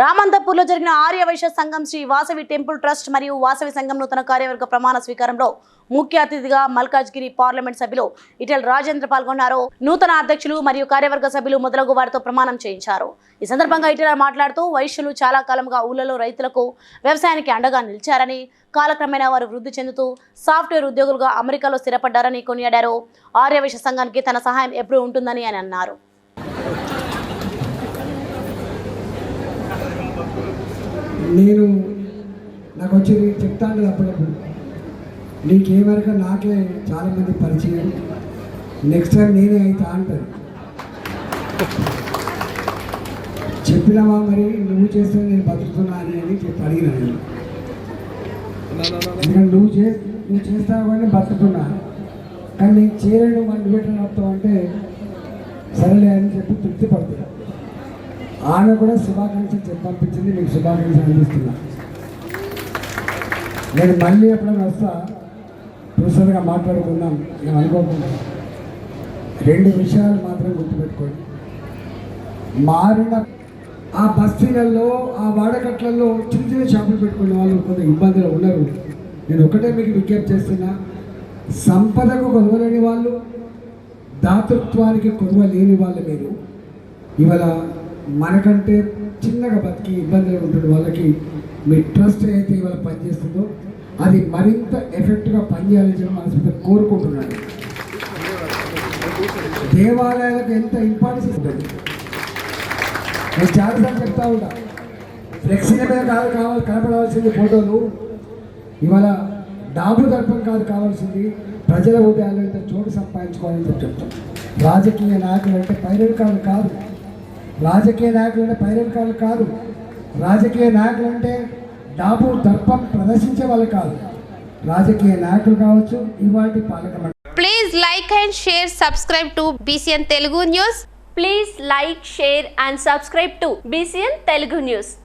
రామంతపూర్లో జరిగిన ఆర్యవైశ్య సంఘం Shri Vasavi temple trust మరియు వాసవి సంఘం నూతన కార్యవర్గ ప్రమాణ స్వీకారంలో ముఖ్య అతిథిగా మల్కాజ్గిరి పార్లమెంట్ సభ్యులు ఇటల్ రాజేంద్ర పాల్గొన్నారు. నూతన అధ్యక్షులు మరియు కార్యవర్గ సభ్యులు మొదలగు వారితో ప్రమాణం చేయించారు. ఈ సందర్భంగా ఇటల మాట్లాడుతూ వైశ్యులు చాలా కాలంగా ఊళ్ళలో రైతులకు వ్యవసాయానికి అండగా నిలిచారని కాలక్రమేణా వారు వృద్ధి చెందుతూ సాఫ్ట్వేర్ ఉద్యోగులుగా అమెరికాలో స్థిరపడ్డారని కొనియాడారు. ఆర్యవైశ్య సంఘానికి తన సహాయం ఎప్పుడూ ఉంటుందని ఆయన అన్నారు. నేను నాకు వచ్చి చెప్తాను అప్పుడప్పుడు. నీకేమరక నాకే చాలామంది పరిచయం. నెక్స్ట్ టైం నేనే అవుతా అంటారు. చెప్పినావా మరి? నువ్వు చేస్తే నేను బతుకుతున్నా అని అని చెప్పి అడిగినా నేను. ఎందుకంటే నువ్వు చే నువ్వు చేస్తావు కానీ బతుకుతున్నా. కానీ నేను చేయలేను మన నువ్వెట్లా నడుతావు అంటే సరేలే అని చెప్పి తృప్తి పడుతున్నా ఆమె కూడా శుభాకాంక్షలు చెప్పి పంపించింది మీకు శుభాకాంక్షలు అందిస్తున్నా. నేను మళ్ళీ ఎప్పుడైనా వస్తా ప్రొఫెసర్గా మాట్లాడుకుందాం నేను అనుకోకుండా. రెండు విషయాలు మాత్రం గుర్తుపెట్టుకోండి. మారిన ఆ బస్తీలలో ఆ వాడకట్లలో చిన్న చిన్న షాపులు పెట్టుకునే వాళ్ళు కొంత ఇబ్బందులు ఉన్నారు నేను ఒకటే మీకు విజ్ఞప్తి చేస్తున్నా సంపదకు కొదవలేని వాళ్ళు దాతృత్వానికి కొదవ లేని వాళ్ళు మీరు. ఇవాళ మనకంటే చిన్నగా బతికి ఇబ్బందులు ఉంటుంది వాళ్ళకి మీ ట్రస్ట్ అయితే ఇవాళ పనిచేస్తుందో అది మరింత ఎఫెక్ట్గా పనిచేయాలని చెప్పి మనస్ఫూర్తిగా కోరుకుంటున్నాను. దేవాలయాలకు ఎంత ఇంపార్టెన్స్ ఉంటుంది? నేను చాలాసార్లు చెప్తా ఉంటా ఫ్లెక్సీల మీద కాదు కావాలి కనపడవలసింది ఫోటోలు. ఇవాళ డాబు దర్పం కాదు కావాల్సింది ప్రజల ఉదయాలు ఇంత చోటు సంపాదించుకోవాలని చెప్తాం. రాజకీయ నాయకులు అంటే పైరవికాలు కాదు. రాజకీయ నాయకులు అంటే పైరకాలు కాదు రాజకీయ నాయకులు అంటే డాబు దర్పం ప్రదర్శించే వాళ్ళు కాదు రాజకీయ నాయకులు కావచ్చు ఇవాటి పాలక please like and share subscribe to BCN Telugu news please like share and subscribe to BCN Telugu news